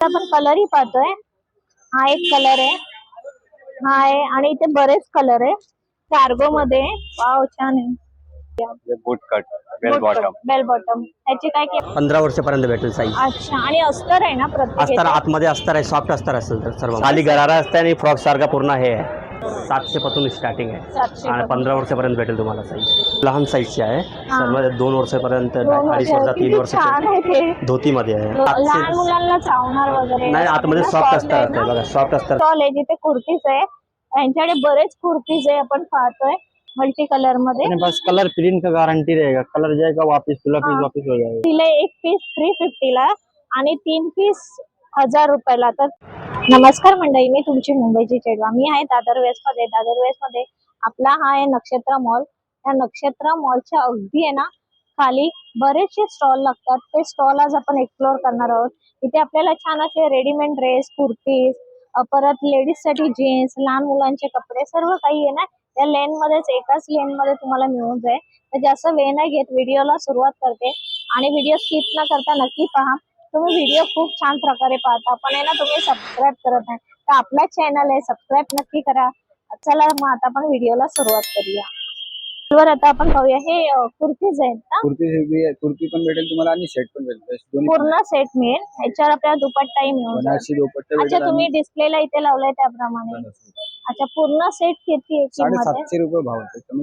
आपण कलरही पाहतोय. हा एक कलर आहे. हा आहे आणि इथे बरेच कलर आहे. कार्गो मध्ये. वाव छान आहे. Boot cut bell bottom bell bottom काय किंमत? पंधरा वर्षापर्यंत भेटेल साईज अच्छा आणि अस्तर आहे ना प्रत्येक अस्तर? आतमध्ये अस्तर आहे सॉफ्ट अस्तर असेल तर सर्व. खाली गरारा असते आणि फ्रॉक सारखा पूर्ण हे आहे. सातशे पासून स्टार्टिंग आहे आणि. पंधरा वर्षापर्यंत भेटेल तुम्हाला साईज लहान साईजची आहे. सर्व दोन वर्षापर्यंत अडीच वर्ष वर्ष तीन ते. धोतीमध्ये आहे. नाही आतमध्ये सॉफ्ट अस्तर असते बघा सॉफ्ट आहे जिथे कुर्तीज आहे. यांच्याकडे बरेच कुर्तीज आहे आपण पाहतोय मल्टी कलरमध्ये पास कलर प्रिंट का गारंटी रहेगा? कलर जाएगा वापस तुला पीस। वापस हो जाएगा दिले एक पीस थ्री फिफ्टीला आणि तीन पीस हजार रुपयाला. तर नमस्कार मंडळी मी तुमची मुंबईची चेडवा. मी आहे दादर वेस्टमध्ये. दादर वेस्टमध्ये आपला हा आहे नक्षत्र मॉल. त्या नक्षत्र मॉलच्या अगदी आहे ना खाली बरेचसे स्टॉल लागतात. ते स्टॉल आज आपण एक्सप्लोअर करणार आहोत. इथे आपल्याला छान असे रेडीमेड ड्रेस कुर्तीज परत लेडीजसाठी जीन्स लहान मुलांचे कपडे सर्व काही आहे ना त्या लेन मध्येच एकाच लेन मध्ये तुम्हाला मिळून जाईल. तर जास्त वेळ नाही घेत व्हिडिओला सुरुवात करते. आणि व्हिडिओ स्किप न करता नक्की पहा. तुम्ही व्हिडिओ खूप छान प्रकारे पाहता. पण आहे ना तुम्ही सबस्क्राईब करत नाही तर आपला चॅनल आहे. सबस्क्राईब नक्की करा. चला मग आता आपण व्हिडिओला सुरुवात करूया. वर आता आपण पाहूया. हे कुर्तीज आहेत ना? कुर्ती कुर्ती पण भेटेल तुम्हाला आणि शर्ट पण भेटेल. पूर्ण सेट मिळेल. ह्याच्यावर आपल्याला दुपट्टाही मिळून अच्छा तुम्ही आणि डिस्प्लेला इथे लावलाय त्याप्रमाणे. अच्छा पूर्ण सेट किती आहे रुपये भाव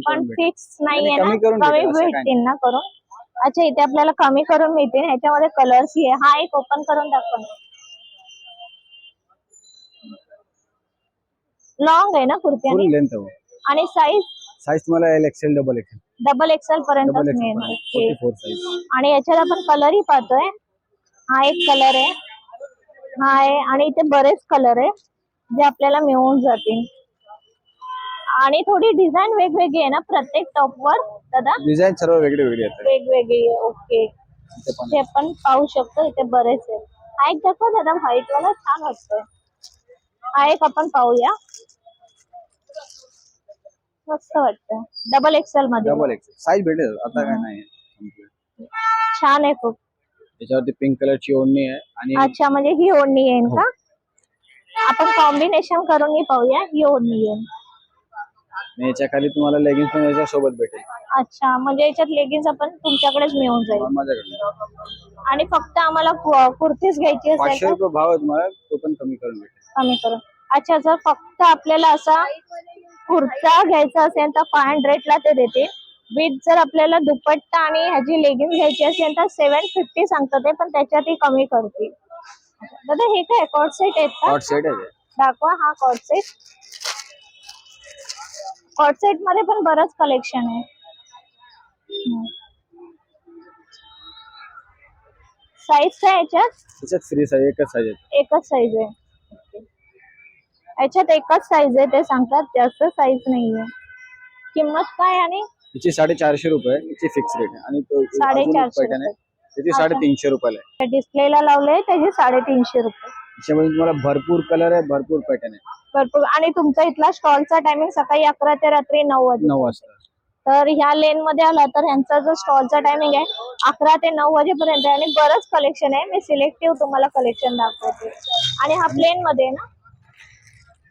पण फिक्स नाहीये नाही, ना? कमी भेटतील ना करून? अच्छा इथे आपल्याला कमी करून मिळतील. ह्याच्यामध्ये कलर्स आहे. हा एक ओपन करून दाखव लॉंग आहे ना कुर्ती फुल आणि? लेंथ आहे. आणि साईज साईज तुम्हाला L XL double XL double XL पर्यंत डबल मिळेल XL okay forty four size आणि याच्यात आपण कलरही पाहतोय. हा एक कलर आहे. हा आहे. आणि इथे बरेच कलर आहे. जे आपल्याला मिळून जातील. आणि थोडी डिझाईन वेगवेगळी आहे ना प्रत्येक टॉप वर. दादा? डिझाईन सर्व वेगळे वेगळे येतात. वेगवेगळी आहे ओके इथे पण. ते आपण पाहू शकतो इथे बरेच आहे हा एक दाखव दादा व्हाईट वाला छान वाटतोय. हा एक आपण पाहूया. मस्त वाटतंय. डबल एक्सेल मध्ये. डबल एक्सेल साईज भेटेल आता काय नाही. छान आहे खूप. त्याच्यावरती पिंक कलरची ओढणी आहे आणि अच्छा म्हणजे ही ओढणी येईन का? आपण कॉम्बिनेशन करून ही पाहूया ही ओढणी येईन. आणि याच्या खाली तुम्हाला लेगिन्स पण याच्या सोबत भेटेल. अच्छा म्हणजे याच्यात लेगिन्स आपण तुमच्याकडेच मिळून जाईल. माझ्याकडे. आणि फक्त आम्हाला कु- कुर्तीच घ्यायची असेल पाचशे तर? रुपये भाव आहे तुम्हाला तो पण कमी करून भेटेल. कमी करून. अच्छा जर फक्त आपल्याला असा कुर्ता घ्यायचा असेल तर फाय हंड्रेडला ते देतील. विथ जर आपल्याला दुपट्टा आणि ह्याची लेगिन्स घ्यायची असेल तर सेवन फिफ्टी सांगतात ते पण त्याच्यातही कमी करतील. दादा हे काय कॉट सेट आहेत का? शॉर्ट सेट आहे. दाखवा हा कॉट सेट कॉट सेटमध्ये पण बरंच कलेक्शन आहे. साईज काय याच्यात? त्याच्यात फ्री साईज एकच साईज आहे. एकच साईज आहे. Okay. याच्यात एकच साईज आहे ते सांगतात. जास्त साईज नाहीये. किंमत काय आणि? तिची साडेचारशे रुपये फिक्स रेट आहे. आणि तो साडेचारशे पैठण आहे. त्याची साडेतीनशे रुपयाला आहे. डिस्प्लेला लावले त्याचे साडेतीनशे रुपये. त्याच्यामध्ये तुम्हाला भरपूर कलर आहे भरपूर पैठण आहे. भरपूर. आणि तुमचा इथला स्टॉलचा टायमिंग सकाळी अकरा ते रात्री नऊ वाजे. नऊ वाजता. तर ह्या लेन मध्ये आला तर ह्यांचा जो स्टॉलचा टायमिंग आहे अकरा ते नऊ वाजेपर्यंत आहे. आणि बरंच कलेक्शन आहे. मी सिलेक्टिव्ह तुम्हाला कलेक्शन दाखवते. आणि हा प्लेन मध्ये आहे ना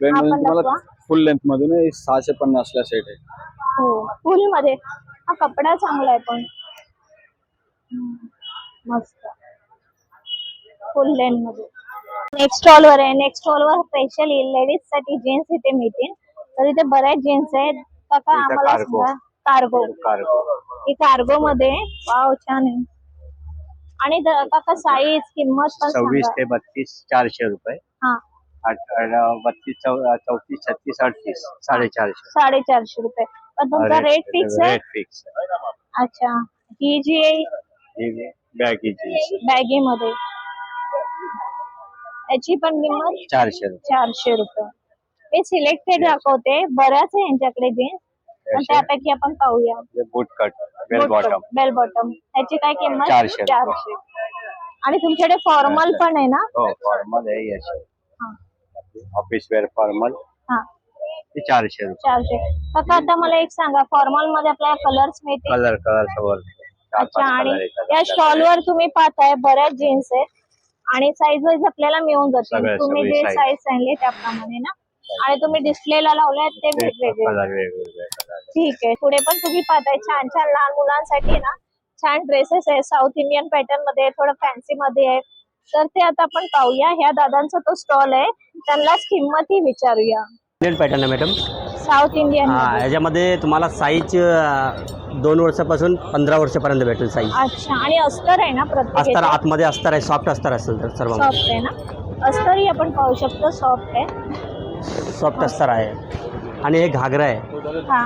आपण मध्ये तुम्हाला दाखवा. फुल लेंथ मधून हे सहाशे पन्नासला सेट आहे. हो फुलमध्ये. हा कपडा चांगला आहे पण. हम्म, मस्त. फुल लेन मध्ये. नेक्स्ट स्टॉल वर आहे. नेक्स्ट स्टॉल वर स्पेशली लेडीजसाठी जीन्स इथे मिळतील. तर इथे बऱ्याच जीन्स आहेत. काका आम्हाला. सांगा कार्गो कार्गो ही कार्गो मध्ये वाव छान आहे. आणि द- काका साईज किंमत पण सव्वीस सांगा ते बत्तीस चारशे रुपये. हा. आठ- आठ- बत्तीस चौ- चौतीस छत्तीस अडतीस साडेचारशे. साडेचारशे रुपये. पण तुमचा रेट फिक्स आहे? रेट फिक्स अच्छा. ही जी आहे बॅगीची बॅगी मध्ये. याची पण किंमत चारशे रुपये. चारशे रुपये. मी सिलेक्टेड दाखवते. बऱ्याच आहे यांच्याकडे जीन्स पण असे? त्यापैकी आपण पाहूया. Boot cut bell bottom bell bottom ह्याची काय किंमत? चारशे रुपये. चारशे. आणि तुमच्याकडे फॉर्मल पण आहे ना? हो फॉर्मल आहे याचे हा. ऑफिस वेअर फॉर्मल हा. ते चारशे रुपये. चारशे. काका आता मला एक सांगा फॉर्मलमध्ये आपल्याला कलर्स मिळतील? कलर कलर चार अच्छा पाच आणि कलर या स्टॉल वर तुम्ही पाहताय बऱ्याच जीन्स आहेत. आणि साईज वाईज आपल्याला मिळून जातील. सगळ्या- तुम्ही सगळी जे size. साईज सांगले त्याप्रमाणे ना. आणि तुम्ही डिस्प्लेला लावले आहेत ते वेगवेगळे. कलर वेगवेगळे कलर. ठीक आहे. पुढे पण तुम्ही पाहताय छान छान लहान मुलांसाठी ना छान ड्रेसेस आहे साऊथ इंडियन पॅटर्नमध्ये आहे, थोडं फॅन्सी मध्ये आहे. तर ते आता आपण पाहूया. ह्या दादांचा तो स्टॉल आहे. त्यांनाच किंमतही विचारूया. इंडियन पॅटर्न आहे मॅडम साऊथ इंडियन हा याच्यामध्ये तुम्हाला साईज दोन वर्षापासून पंधरा वर्षापर्यंत भेटेल साईज अच्छा आणि अस्तर आहे ना प्रत्येक अस्तर आतमध्ये अस्तर आहे सॉफ्ट अस्तर असेल तर सर्व सॉफ्ट आहे ना? अस्तरही आपण पाहू शकतो सॉफ्ट आहे. सॉफ्ट अस्तर आहे. आणि हे घागरा आहे. हा.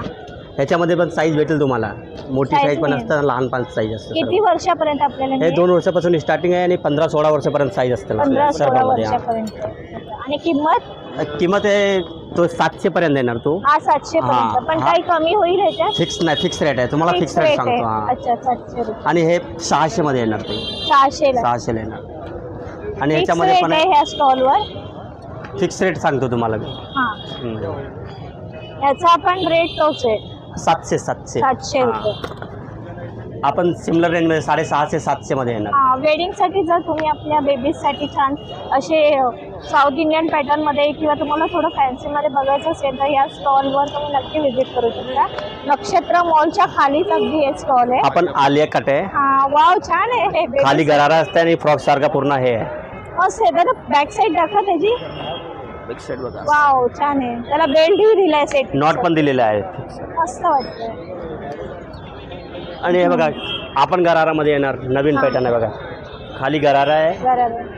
ह्याच्यामध्ये पण साईज भेटेल तुम्हाला. मोठी Size साईज पण मिळेल. असतं लहान पण साईज असतं किती. वर्षापर्यंत आपल्याला हे मिळेल? दोन वर्षापासून स्टार्टिंग आहे आणि पंधरा सोळा वर्षापर्यंत साईज असते पंधरा सोळा सर्वांमध्ये हा. वर्षापर्यंत. आणि किंमत? किंमत आहे तो सातशे पर्यंत येणार तो. हा सातशे पर्यंत हा, पण हा. काही कमी होईल ह्याच्यात? फिक्स नाही फिक्स रेट आहे. तुम्हाला फिक्स रेट सांगतो हा. अच्छा सातशे रुपये. आणि हे सहाशे मध्ये येणार ते. सहाशे सहाशेला येणार. आणि ह्याच्यामध्ये पण आहे ह्या स्टॉलवर फिक्स रेट सांगतो तुम्हाला मी. हा. हम्म. याचा पण रेट तोच आहे. सातशे सातशे. सातशे. रुपये. आपण सिमिलर रेंजमध्ये साडेसहाशे सातशे मध्ये येणार. हा वेडिंगसाठी जर तुम्ही आपल्या बेबीजसाठी छान असे साऊथ इंडियन पॅटर्नमध्ये किंवा तुम्हाला थोडं फॅन्सी मध्ये बघायचं असेल तर या स्टॉल वर तुम्ही नक्की व्हिजिट करू शकता. नक्षत्र मॉलच्या खालीच अगदी हे स्टॉल आहे. आपण आलिया कट आहे. हा वाव छान आहे हे खाली गरारा असते आणि फ्रॉक सारखा पूर्ण हे आहे. मस्त आहे. बॅक साईड दाखवा त्याची. बघा. वाव छान आहे. त्याला बेल्टही दिलाय सेट नॉट पण दिलेले आहे मस्त वाटतंय. आणि हे बघा आपण गरारामध्ये येणार. नवीन पॅटर्न आहे बघा. खाली गरारा आहे. बरोबर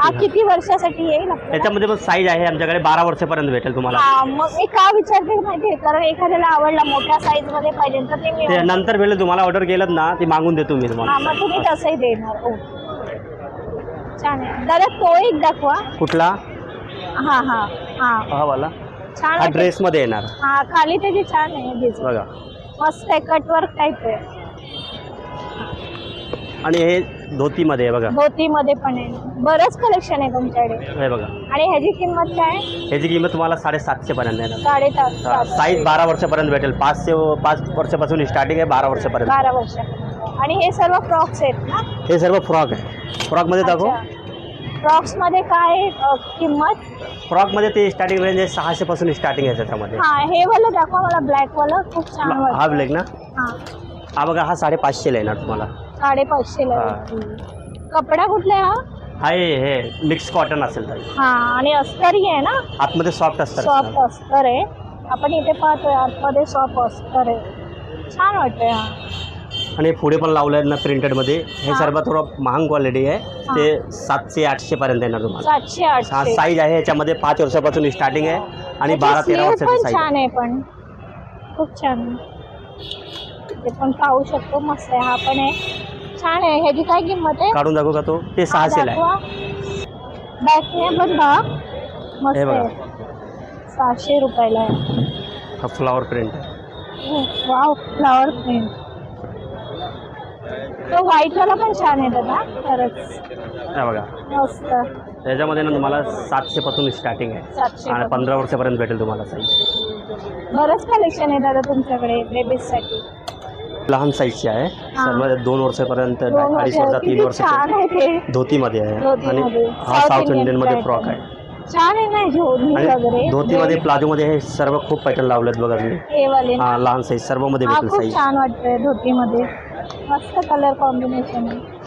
हा वरती किती वर्षासाठी येईल आपल्याला? त्याच्यामध्ये पण साईज आहे. आमच्याकडे बारा वर्षापर्यंत भेटेल तुम्हाला. हा मग मी का विचारते माहितीये कारण एखाद्याला आवडला मोठ्या साईजमध्ये पाहिजे तर ते नंतर भेटेल. तुम्हाला ऑर्डर केलं ना ती मागून देतो मी हा तुम्हाला मग तुम्ही तसंही देणार. हो छान आहे. दादा तो एक दाखवा. कुठला? हा हा हा. हा वाला छान हा आहे. ड्रेस मध्ये येणार. हा खाली त्याची छान आहे बघा. मस्त आहे कटवर्क टाईप आहे. आणि हे धोतीमध्ये आहे बघा. धोती मध्ये पण आहे. बरंच कलेक्शन आहे तुमच्याकडे. हे बघा. आणि ह्याची किंमत काय? आहे? ह्याची किंमत तुम्हाला साडेसातशे पर्यंत येणार. साडेसात साईज बारा वर्षापर्यंत भेटेल. पाच ते पाच वर्षापासून स्टार्टिंग आहे बारा वर्षापर्यंत. बारा वर्ष. आणि हे सर्व फ्रॉक्स आहेत ना? हे सर्व फ्रॉक आहे. फ्रॉकमध्ये दाखव. फ्रॉक्स मध्ये काय अ, किंमत? फ्रॉकमध्ये ते स्टार्टिंग रेंज आहे सहाशे पासून स्टार्टिंग आहे त्याच्यामध्ये. हा हे वाला दाखवा मला ब्लॅक वाला खूप छान हा वाटतं. ब्लॅक ना? हा. हा बघा हा साडेपाचशेला येणार तुम्हाला. साडेपाचशे ला हा. कपडा कुठला आहे हा? हा हे हे मिक्स कॉटन असेल तर. हा आणि अस्तरही आहे ना? आतमध्ये सॉफ्ट असतात सॉफ्ट अस्तर आहे. आपण इथे पाहतोय आतमध्ये सॉफ्ट अस्तर आहे. छान वाटतंय हा. आणि पुढे पण लावलं आहे ना प्रिंटेडमध्ये. हे हा. सर्व थोडं महाग क्वालिटी आहे. हा. ते सातशे आठशे पर्यंत येणार तुम्हाला. सातशे हा आठशे साईज आहे. याच्यामध्ये पाच वर्षापासून स्टार्टिंग आहे. आणि त्याची बारा तेरा sleeve वर्षाची पण साईज छान आहे पण. खूप छान ते पण पाहू शकतो. मस्त आहे. हा पण आहे. छान आहे. ह्याची काय किंमत आहे? काढून दाखवू का तो? ते सहाशेला आहे. पण बघा. मस्त बघा. आहे. सहाशे रुपयाला आहे. हा फ्लॉवर प्रिंट आहे वाव फ्लॉवर प्रिंट तो व्हाईट वाला पण छान आहे दादा खरंच. हे बघा. मस्त. त्याच्यामध्ये ना तुम्हाला सातशे पासून स्टार्टिंग आहे आणि. पंधरा वर्षापर्यंत भेटेल तुम्हाला साईज बरंच कलेक्शन आहे दादा तुमच्याकडे बेबीजसाठी. लहान साईजची आहे. हा. सर्व दोन वर्षापर्यंत दोन अडीच वर्ष वर्ष तीन किती वर्षाचे छान आहे ते. धोतीमध्ये आहे. आणि धोतीमध्ये. हा South साऊथ Indian इंडियनमध्ये pattern. फ्रॉक आहे. छान आहे ना जोडणी वगैरे आणि धोतीमध्ये प्लाझोमध्ये हे सर्व खूप पॅटर्न लावलेत बघा मी हे वाले. ना. हा लहान साईज सर्वमध्ये हा भेटेल खूप साईज छान वाटतंय धोतीमध्ये. मस्त कलर कॉम्बिनेशन आहे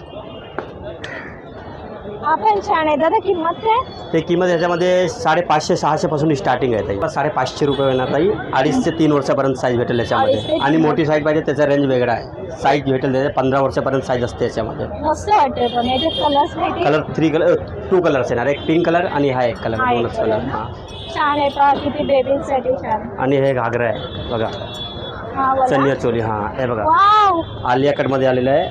हा पण छान आहे. दादा किंमत काय? ते किंमत ह्याच्यामध्ये साडेपाचशे सहाशे पासून स्टार्टिंग आहे ताई. साडेपाचशे रुपये येणार ताई. अडीच ते तीन वर्षापर्यंत साईज भेटेल अडीच ते याच्यामध्ये तीन आणि मोठी साईज पाहिजे त्याचा रेंज वेगळा आहे. साईज भेटेल त्याच्या पंधरा वर्षापर्यंत साईज असते याच्यामध्ये. मस्त वाटतंय पण. याचे कलर्स माहिती colour three colour two colours येणार. एक पिंक कलर आणि हा एक कलर हा एक दोनच कलर. हां. छान आहे. पहा किती बेबीसाठी छान. आणि हे घागरा आहे. बघा. चनिया चोली हां. हे बघा. आलिया कटमध्ये आलेलं आहे.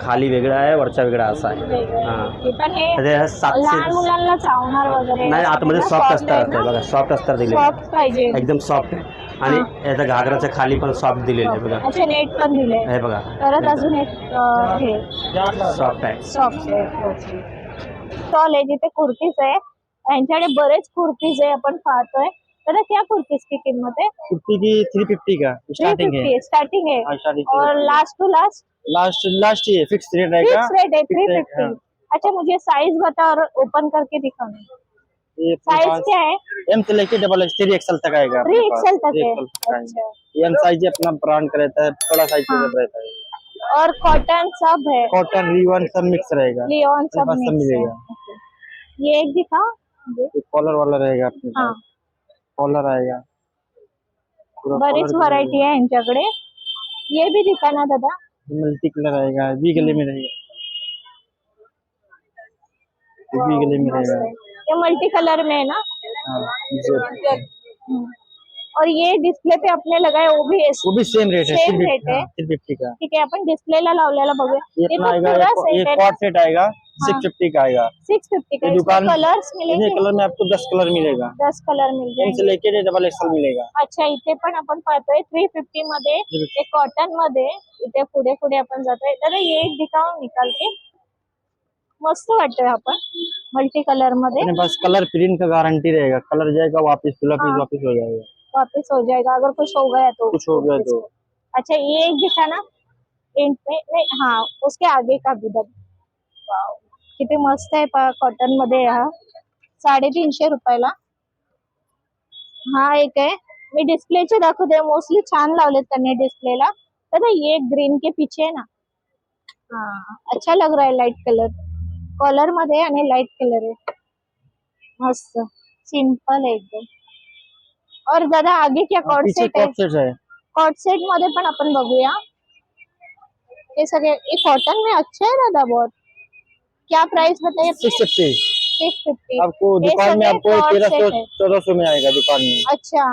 खाली वेगळा आहे वरचा वेगळा असा आहे. हां. सातशे नाही आतमध्ये सॉफ्ट असतात ते बघा सॉफ्ट असतात दिले एकदम सॉफ्ट आहे. आणि याचा घागराच्या खाली पण सॉफ्ट दिलेलं आहे बघा. अच्छा नेट पण दिले. हे बघा. परत अजून एक हे. सॉफ्ट आहे. सॉफ्ट आहे. स्टॉल आहे जिथे कुर्तीज आहे. यांच्याकडे बरेच कुर्तीज आहे आपण पाहतोय. तर क्या कुर्तीज की किंमत है? कुर्ती की थ्री फिफ्टी का स्टार्टिंग है। स्टार्टिंग है। हाँ, और last to last last last ही है फिक्स रेट रहेगा। फिक्स रेट है थ्री फिफ्टी अच्छा मुझे साइज़ बताओ और ओपन करके दिखाना। साइज़ क्या है? एम से लेके डबल एक्स थ्री एक्सएल तक आएगा थ्री एक्सएल तक है। अच्छा। एम साइज़ अपना ब्रांड का रहता है बड़ा साइज़ हाँ। रहता है। और कॉटन सब है। कॉटन रिवन सब मिक्स रहेगा। लियोन सब मिक्स मिलेगा। ये एक दिखाओ ये। कॉलर वाला रहेगा अपने हाँ। पास। कॉलर आएगा बरीच व्हरायटी आहे यांच्याकडे. ये भी दिखा ना दादा. मल्टी कलर आएगा वी गले में रहेगा वी गले में रहेगा है ये मल्टी कलर में है ना? हाँ, हम्म. और ये डिस्प्ले पे आपने लगाए वो भी है वो भी सेम रेट है Same rate है? का ठीक है अपन डिस्प्लेला लावलेला बघूया. ये ये तो पूरा है सेट आएगा. सिक्स फिफ्टी का आएगा। सिक्स फिफ्टी का दुकान कलर्स मिलेंगे? कलर में आपको दस कलर मिलेगा। दस कलर मिल जाएँगे। लेके डबल एक्सएल मिलेगा। अच्छा इथे पण आपण पाहतोय थ्री फिफ्टी मध्ये ते कॉटन मध्ये इथे पुढे पुढे आपण जातोय. ये एक दिखाओ निकाल के. मस्त वाटतोय आपण मल्टी कलर मध्ये. बस कलर प्रिंट का गारंटी रहेगा। कलर जाएगा वापस फिल हाँ। वापस हो जाएगा। वापिस हो जाएगा अगर कुछ हो गया तो। कुछ हो गया तो। अच्छा ये एक दिखा ना प्रिंट में नहीं हाँ उसके आगे का भी दब. किती मस्त आहे कॉटनमध्ये हा. साडेतीनशे रुपयाला. हा एक आहे. मी डिस्प्लेचे दाखवते. मोस्टली छान लावलेत त्यांनी डिस्प्लेला तर ये ग्रीन के पीछे है ना. हाँ अच्छा लग रहा है लाइट कलर कॉलरमध्ये आणि लाइट कलर आहे. मस्त. सिंपल आहे एकदम. और दादा आगे क्या है कॉट सेट है? कॉट सेटमध्ये पण आपण बघूया. हे सगळे कॉटन में अच्छे है दादा बहुत. क्या प्राइस बताइए? Six fifty. Six fifty. आपको दुकान में आपको तेरह सौ. चौदह सौ में आएगा दुकान में। अच्छा।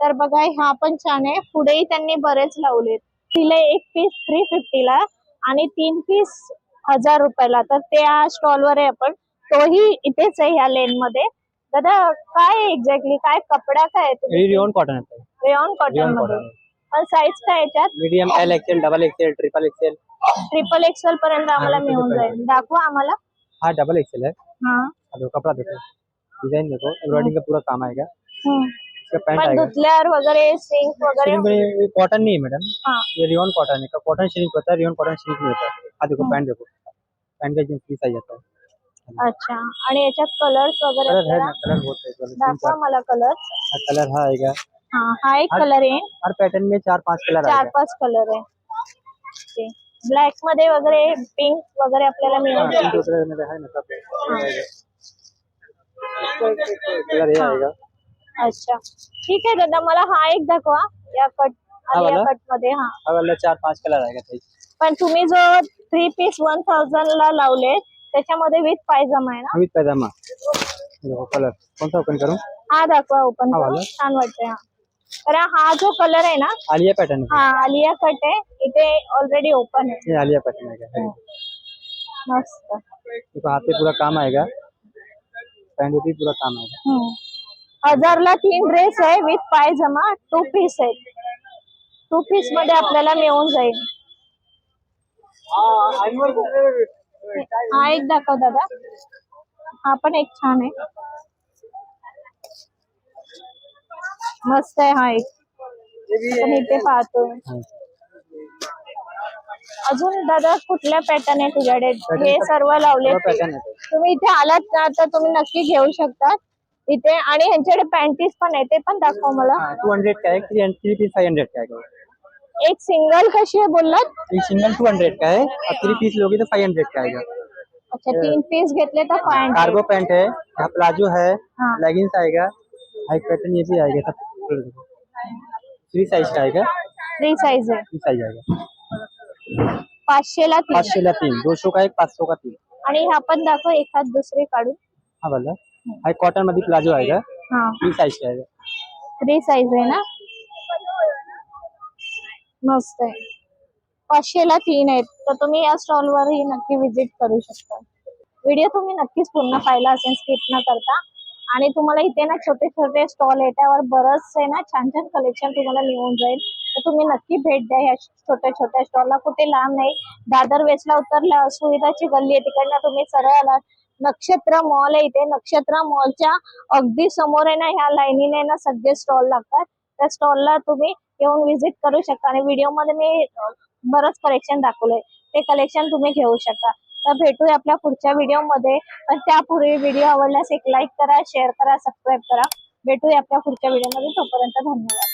तर बघा हा पण छान आहे. पुढेही त्यांनी बरेच लावलेत. तिला एक पीस थ्री फिफ्टीला आणि तीन पीस हजार रुपयाला. तर त्या स्टॉलवर आहे आपण. तोही इथेच आहे ह्या लेन मध्ये. दादा काय एक्झॅक्टली काय कपडा काय रियोन कॉटन रेऑन कॉटनमध्ये. साईज काय याच्यात? Medium L XL double XL triple XL triple XL पर्यंत आम्हाला हा, मिळून जाईल. दाखवा आम्हाला. हाँ डबल एक्सएल है. हा देखो कपड़ा देखो डिजाइन देखो एम्ब्रॉयडरिंग का पूरा काम आएगा. इसका पैंट पण आएगा धुतल्यावर वगैरे सिंक वगैरे में कॉटन नहीं है मैडम हा. ये रियोन कॉटन है कॉटन श्रिंक होता? है रियोन कॉटन श्रिंक नहीं होता. है हाँ. देखो पैंट देखो. पैंट का जींस पीस आ जाता है अच्छा. आणि याच्यात कलर्स वगैरे कलर है कलर बहुत है कलर दाखवा मला कलर कलर हाँ आएगा हा हा एक कलर आहे. हर पैटर्न में चार पांच कलर चार आएगा पाच कलर आहे. ब्लॅकमध्ये वगैरे पिंक वगैरे आपल्याला कलर है. ये अच्छा. ठीक आहे दादा मला हा एक दाखवा या कट हा वाला? कटमध्ये हा. चार पांच कलर सही पण तुम्ही जो थ्री पीस वन थाउजंड ला लावले त्याच्यामध्ये विथ पायजमा आहे ना? अमित पैजामा देखो कलर सा ओपन करूँ? हा दाखवा ओपन हा वाला? छान वाटतंय हा. तर हा जो कलर आहे ना आलिया पैटर्न हा आलिया कट आहे. इथे ऑलरेडी ओपन आहे. ये आलिया पैटर्न आएगा मस्त. देखो हाथ पे पूरा काम आएगा पैंट पे भी पूरा काम आएगा हम्म. हजारला तीन ड्रेस आहे विथ पायजमा टू पीस आहे टू पीसमध्ये आपल्याला मिळून जाईल. हा एक दाखव दादा. हा पण एक छान आहे. मस्त आहे हा एक. इथे पाहतोय. हाँ। अजून दादा कुठल्या पॅटर्न आहे तुझ्याकडे? हे सर्व लावले पैटर्न तुम्ही. इथे आलात ना तर तुम्ही नक्की घेऊ शकता. इथे आणि ह्यांच्याकडे पॅन्टीज पण आहे ते पण दाखव मला. टू हंड्रेड का है three three piece five hundred का आएगा एक सिंगल कशी आहे बोललात? ये सिंगल टू हंड्रेड का है और थ्री पीस लोगे तो फाइव हंड्रेड का आएगा अच्छा तीन पीस घेतले तर फाय हंड्रेड कार्गो पैंट है यहाँ प्लाजो है हाँ। लेगिंग्स आएगा हाई पैटर्न ये भी आएगा सब थ्री साइज का आएगा थ्री साईज आहे. थ्री साइज आएगा पाचशेला तीन पाँच ला तीन. दो सौ का एक पाँच सौ का तीन? आणि हा पण दाखव एखाद दुसरे काढून. हाँ वाला हाई कॉटनमध्ये प्लाजो आएगा हा. थ्री साइज का? आएगा थ्री साईज आहे ना? मस्त आहे. पाचशेला तीन आहेत. तर तुम्ही या स्टॉलवरही नक्की विजिट करू शकता. व्हिडिओ तुम्ही नक्कीच पूर्ण पाहिला असेल स्किप न करता. आणि तुम्हाला इथे ना छोटे छोटे स्टॉल आहे त्यावर बरंच आहे ना छान छान कलेक्शन तुम्हाला मिळून जाईल. तर तुम्ही नक्की भेट द्या ह्या छोट्या छोट्या स्टॉलला कुठे लांब नाही. दादर वेस्टला उतरल्या सुविधाची गल्ली आहे. तिकडनं तुम्ही सरळ आलात नक्षत्र मॉल आहे इथे. नक्षत्र मॉलच्या अगदी समोर आहे ना ह्या लाईनीने ना सगळे स्टॉल लागतात. त्या स्टॉलला तुम्ही येऊन व्हिजिट करू शकता. आणि व्हिडिओमध्ये मी बरंच कलेक्शन दाखवलंय. ते कलेक्शन तुम्ही घेऊ शकता. तर भेटूया आपल्या पुढच्या व्हिडिओमध्ये पण त्यापूर्वी व्हिडिओ आवडल्यास एक लाईक करा शेअर करा सबस्क्राईब करा. भेटूया आपल्या पुढच्या व्हिडिओमध्ये तोपर्यंत धन्यवाद.